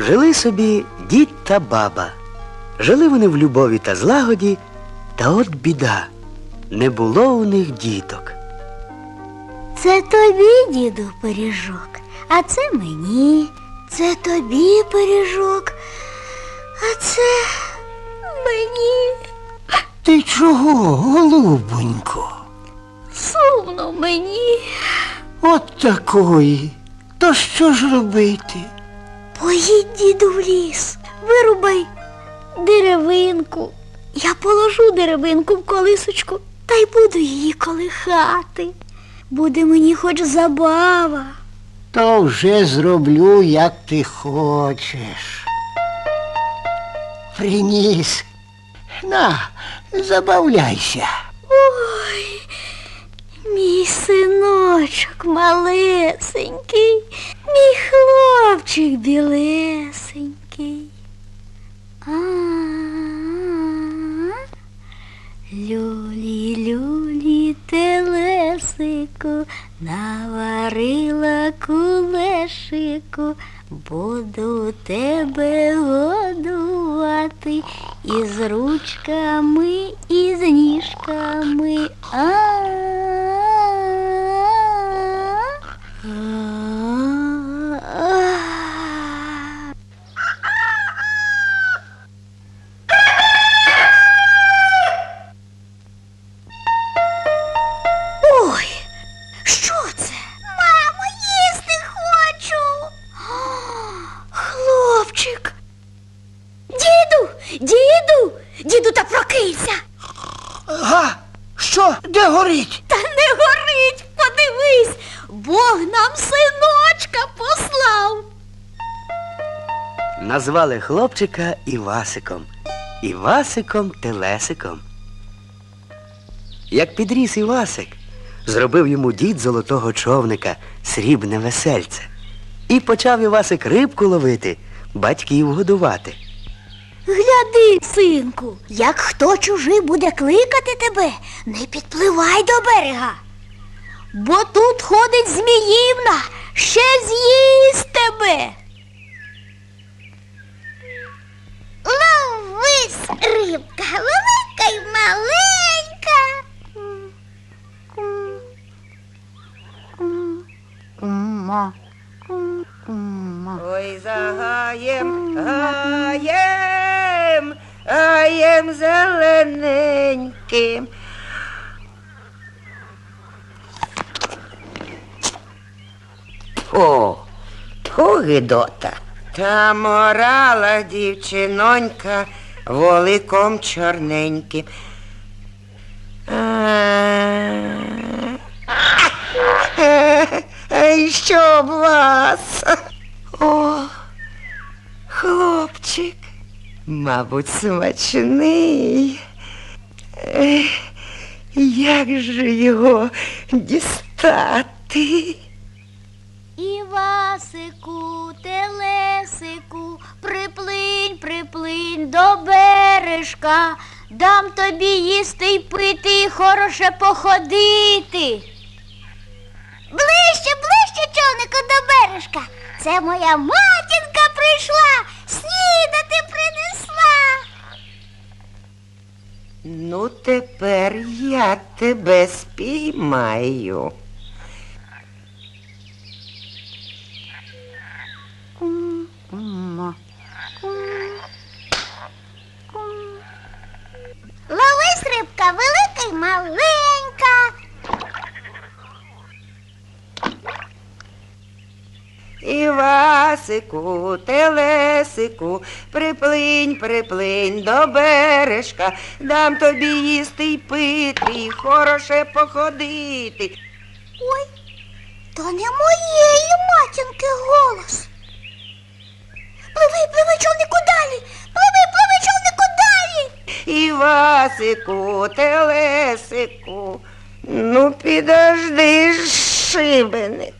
Жили собі дід та баба. Жили вони в любові та злагоді, та от біда. Не було у них діток. Це тобі, діду, пиріжок, а це мені. Це тобі пиріжок, а це мені. Ти чого, голубонько? Сумно мені. От такої. То що ж робити? Поїдь, діду, в ліс, вирубай деревинку. Я положу деревинку в колисочку та й буду її колихати. Буде мені хоч забава. То вже зроблю, як ти хочеш. Приніс. На, забавляйся. Ой, мій синочок малесенький, мій хлопчик білесенький. А, Люлі, люлі, телесику, наварила кулешику, буду тебе годувати із ручками, і з ніжками. А. А. Діду, діду, та прокинься. Га, що? Де горить? Та не горить, подивись, Бог нам синочка послав. Назвали хлопчика Івасиком. Івасиком Телесиком. Як підріс Івасик, зробив йому дід золотого човника, срібне весельце. І почав Івасик рибку ловити, батьків годувати. Гляди, синку, як хто чужий буде кликати тебе, не підпливай до берега. Бо тут ходить Зміївна, ще з'їсть тебе. Ловись, рибка, велика й маленька. Ой, за гаєм, гаєм, гаєм зелененьким. О, тьфу, гидота. Та морала дівчинонька воликом чорненьким. Що б вас? О, хлопчик, мабуть, смачний. Ех, Як же його дістати? Івасику, телесику, приплинь, приплинь до бережка, дам тобі їсти й пити, і хороше походити. Ближче, ближче, човнику, до бережка. Це моя матінка прийшла, Ну, тепер я тебе спіймаю. Кума. Ловись, рибка, велика й маленька. Івасику, телесику, приплинь, приплинь до бережка, дам тобі їсти й пити, і хороше походити. Ой, то не моєї матінки голос. Пливи, пливи, човнику далі, пливи, пливи, човнику далі. Івасику, телесику, ну підожди шибеник.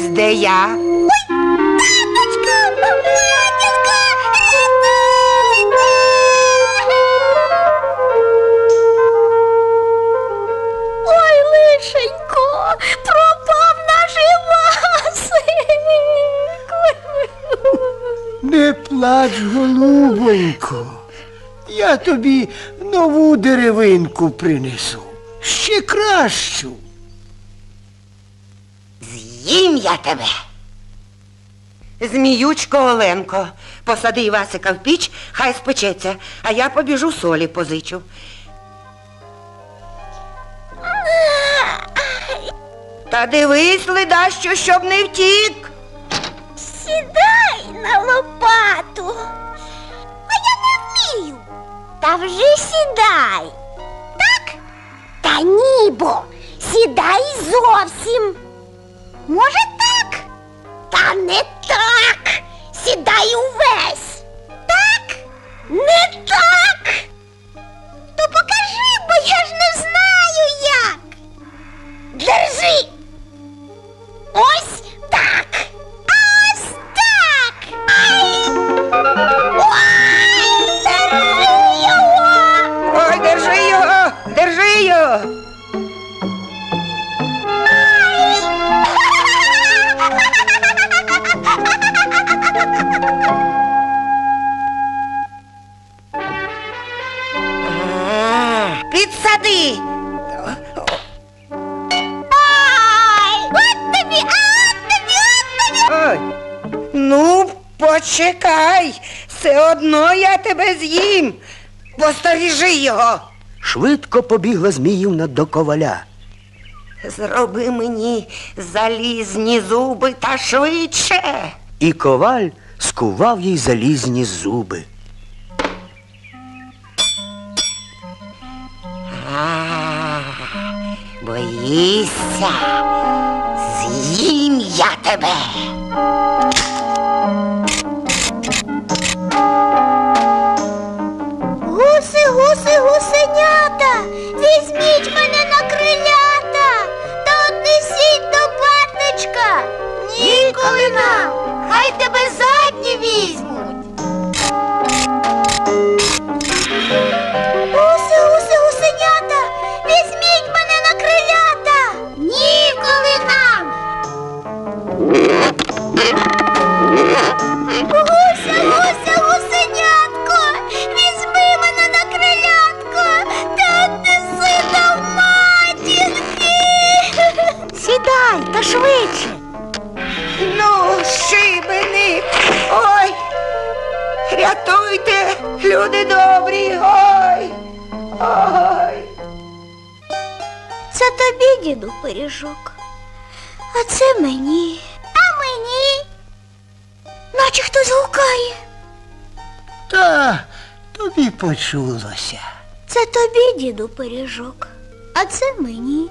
Ось де я. Таточка, матінка, рятуйте! Ой, лишенько, пропав наш Івасик. Не плач, голубонько. Я тобі нову деревинку принесу. Ще кращу. З'їм я тебе. Зміючко Оленко, посади Івасика в піч, хай спечеться, а я побіжу солі позичу. Та дивись, ледащо, щоб не втік. Сідай на лопату. А я не вмію. Та вже сідай. Так? Та ні, бо сідай зовсім. Може так? Та не так. Сідай увесь. Так? Не так. То покажи, бо я ж не знаю як. Держи. Ось Підсади. Ай! От тобі, от тобі, от тобі. Ой. Ну, почекай. Все одно я тебе з'їм. Посторіжи його. Швидко побігла Зміївна до коваля. Зроби мені залізні зуби та швидше. І коваль скував їй залізні зуби. Боїшся, з'їм я тебе. Гуси, гуси, гусенята, візьміть мене на крилята та отнесіть до батечка. Ніколи нам, хай тебе задні візьмуть. Діду, пиріжок. А це мені. А мені. Наче хтось гукає. Та тобі почулося. Це тобі, діду, пиріжок. А це мені.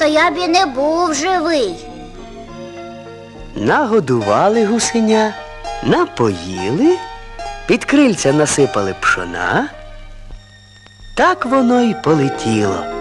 То я б і не був живий. Нагодували гусеня, напоїли, під крильця насипали пшона. Так воно й полетіло.